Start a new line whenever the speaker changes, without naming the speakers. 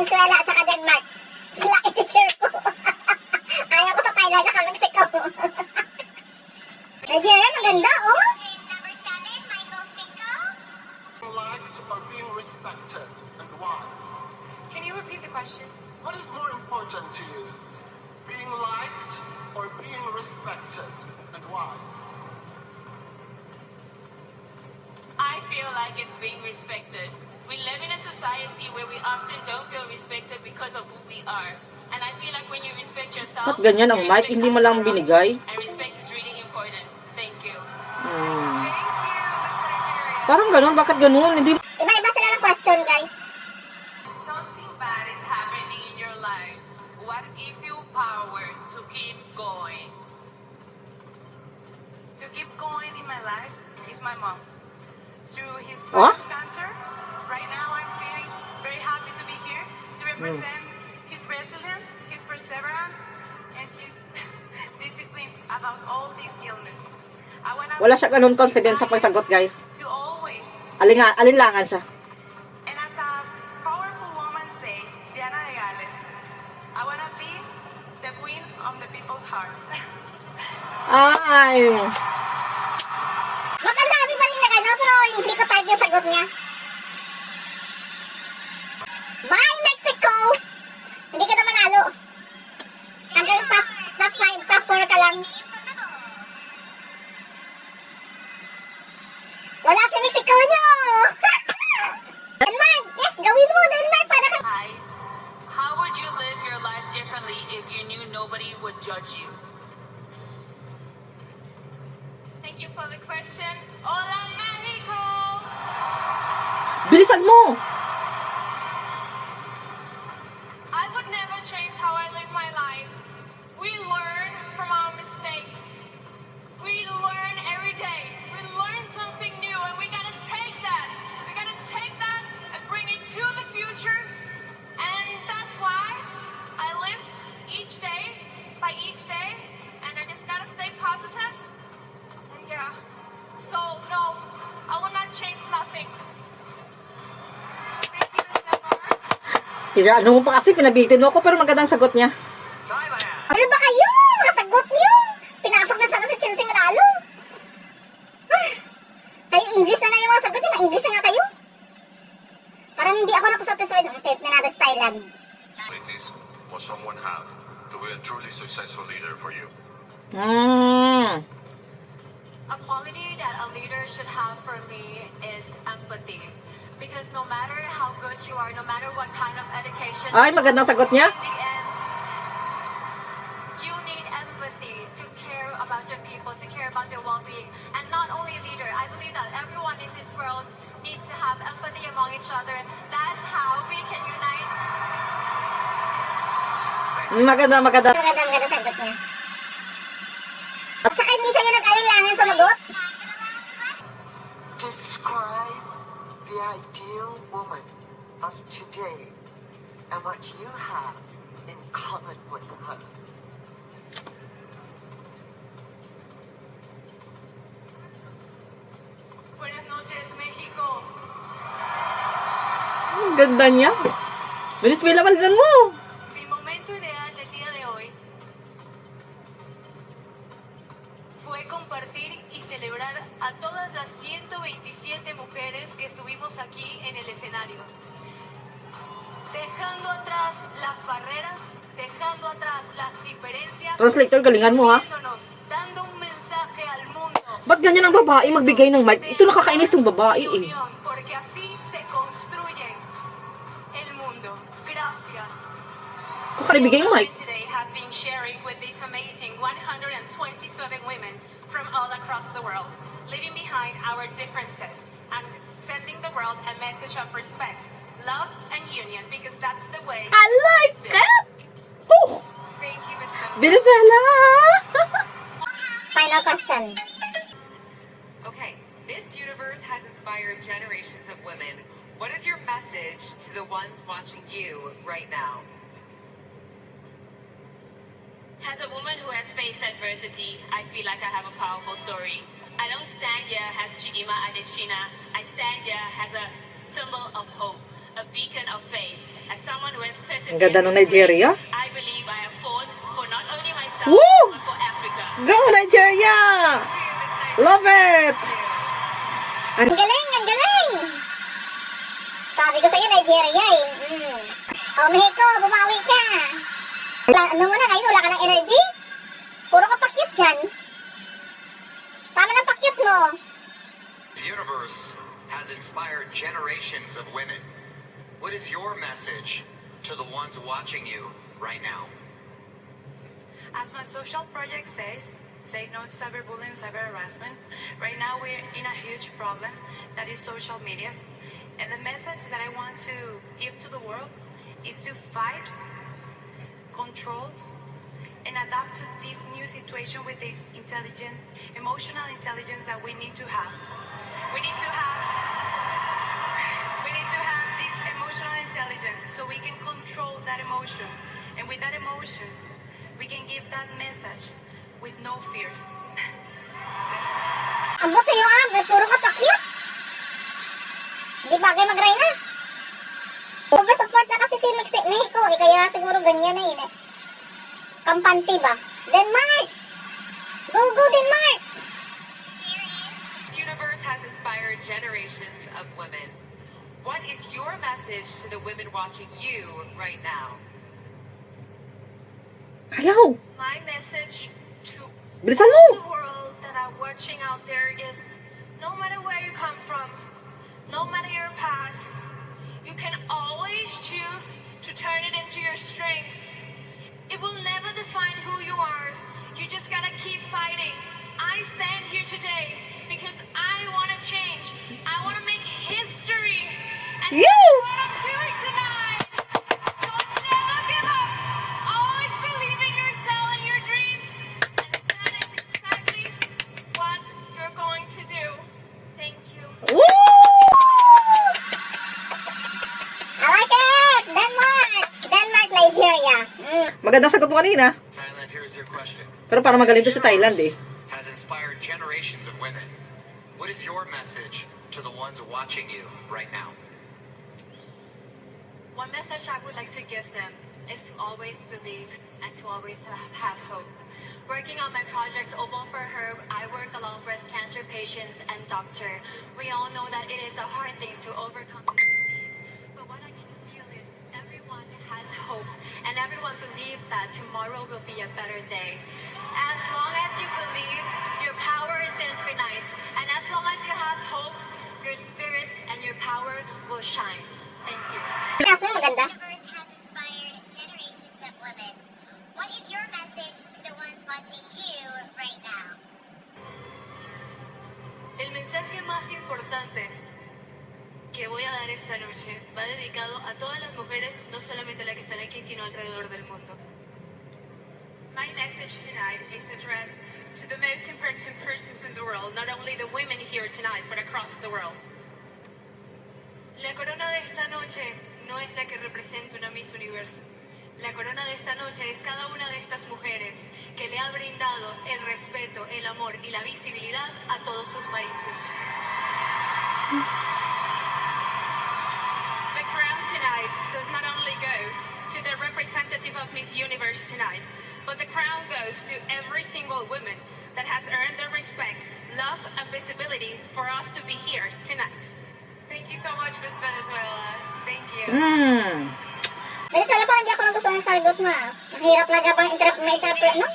Venezuela at saka Denmark. Sila i-teacher ko. Ayaw ko sa Thailand at Mexico. Nigeria, maganda, oh. Number seven, Michael Cinco.
Being liked or being respected, and why?
Can you repeat the question?
What is more important to you? Being liked or being respected, and why?
I feel like it's being respected. We live in a society where we often don't feel respected because of who we are. And I feel like when you respect yourself,
Ba't ganyan ang mic?
respect
Hindi mo lang binigay?
And respect is really important. Thank you.
Hmm. Parang ganun, bakit ganun? Hindi
Iba-iba sila ng question, guys.
Something bad is happening in your life. What gives you power to keep going?
To keep going in my life is my mom. Through his
What?
cancer, right now I'm feeling very happy to be here to represent his resilience, his perseverance, and his discipline about all this illness. I wanna
Wala siya ganun confidence sa pagsagot, guys.
To always
Alinga, alinlangan siya.
And as a powerful woman say, Diana Regales, I wanna be the queen of the people's heart.
Ay,
Maganda kami pa rin na ano, pero hindi ko type yung sagot niya. Bye, Mexico! Hindi ka na manalo. Hanggang top, top 5, top 4 ka lang. Wala si Mexico nyo! Denmark! Yes, gawin mo, Denmark, para ka...
Hi. How would you live your life differently if you knew nobody would judge you? Thank you for the question. Hola, Mexico!
bilisan mo!
So no, I will not change nothing.
Thank you.
Kaya ano mo pa kasi, pinabitin mo ako, pero magandang sagot niya.
Thailand!
Ano ba kayo? Nakasagot niyo! Pinasok na sana si Chinsi Manalo. Ah, kayo English na na yung mga sagot niyo. Na-English na nga kayo. Parang hindi ako nakusatisfied ng tape na nada Thailand.
qualities must someone have to be a truly successful leader for you?
Hmm.
A quality that a leader should have for me is empathy. Because no matter how good you are, no matter what kind of education,
Ay, magandang sagot niya.
end, you need empathy to care about your people, to care about their well-being. And not only a leader, I believe that everyone in this world needs to have empathy among each other. That's how we can unite.
Maganda, maganda.
Maganda, maganda sagot niya.
Ideal woman of today and what you have in common with her.
Buenas noches, México.
Ang ganda niya. Venezuela, mo.
Mi momento ideal del día de hoy fue compartir y celebrar a todas las 127 mujeres que estuvimos aquí en el escenario. Dejando atrás las barreras, dejando atrás las diferencias,
Translator, galingan mo ha.
uniéndonos, dando un mensaje al mundo.
Ba't ganyan ang babae magbigay ng mic? Ito nakakainis ng babae eh.
Unión, porque así se construye el mundo. Gracias.
Mic.
Today has been sharing with these amazing 127 women from all across the world, leaving behind our differences and sending the world a message of respect, love, and union because that's the way.
I like it! Oh,
Thank you, Ms. Thompson.
Venezuela!
Final question.
Okay, this universe has inspired generations of women. What is your message to the ones watching you right now?
As a woman who has faced adversity, I feel like I have a powerful story. I don't stand here as Chidima Adesina. I stand here as a symbol of hope, a
beacon of faith. As someone who has
Ang ganda ng Nigeria.
I believe I have fought for not only myself,
Woo!
but for Africa.
Go, Nigeria! Love it!
Ang galing, ang galing! Sabi ko sa'yo, Nigeria eh. Mm. O, Mexico, bumawi ka. Wala, ano mo na ngayon, wala ka ng energy? Puro ka pakyut dyan.
The universe has inspired generations of women. What is your message to the ones watching you right now?
As my social project says, say no to cyberbullying, cyber harassment. Right now we're in a huge problem that is social medias. And the message that I want to give to the world is to fight, control, and adapt to this new situation with the intelligent, emotional intelligence that we need to have. We need to have we need to have this emotional intelligence so we can control that emotions. And with that emotions, we can give that message with no fears.
Ambot sa'yo, ah. Ba't puro ka pakyut? Hindi bagay mag-Reyna. Oversupport na kasi si Mex- Mexico eh, kaya siguro ganyan na eh. Kampante ba? Denmark! Go, go, Denmark!
This universe has inspired generations of women. What is your message to the women watching you right now?
Ayaw!
My message to
Bilisan
all the world that are watching out there is no matter where you come from, no matter your past, you can always choose to turn it into your strengths. It will never define who you are. You just gotta keep fighting. I stand here today
Magandang sagot mo kanina.
Thailand, here's your question.
Pero parang magaling to sa Thailand eh.
Has inspired generations of women. What is your message to the ones watching you right now?
One message I would like to give them is to always believe and to always have, have hope. Working on my project Opal for Her, I work along breast cancer patients and doctor. We all know that it is a hard thing to overcome this disease, but what I can feel is everyone has hope and everyone believes that tomorrow will be a better day. As long as you believe, your power is infinite, and as long as you have hope, your spirits and your power will shine. Thank you.
Kaso.
Dedicado a todas las mujeres, no solamente las que están aquí, sino alrededor del mundo.
My message tonight is addressed to the most important persons in the world, not only the women here tonight, but across the world.
La corona de esta noche no es la que representa una Miss Universo. La corona de esta noche es cada una de estas mujeres que le ha brindado el respeto, el amor y la visibilidad a todos sus países.
Tonight does not only go to the representative of Miss Universe tonight, but the crown goes to every single woman that has earned the respect, love, and visibility for us to be here tonight.
Thank you so much, Miss Venezuela. Thank you.
Hmm.
Venezuela parang hindi ako nagustuhan ng sagot mo ah. Mahirap lang kapag interpret, may interpret, no?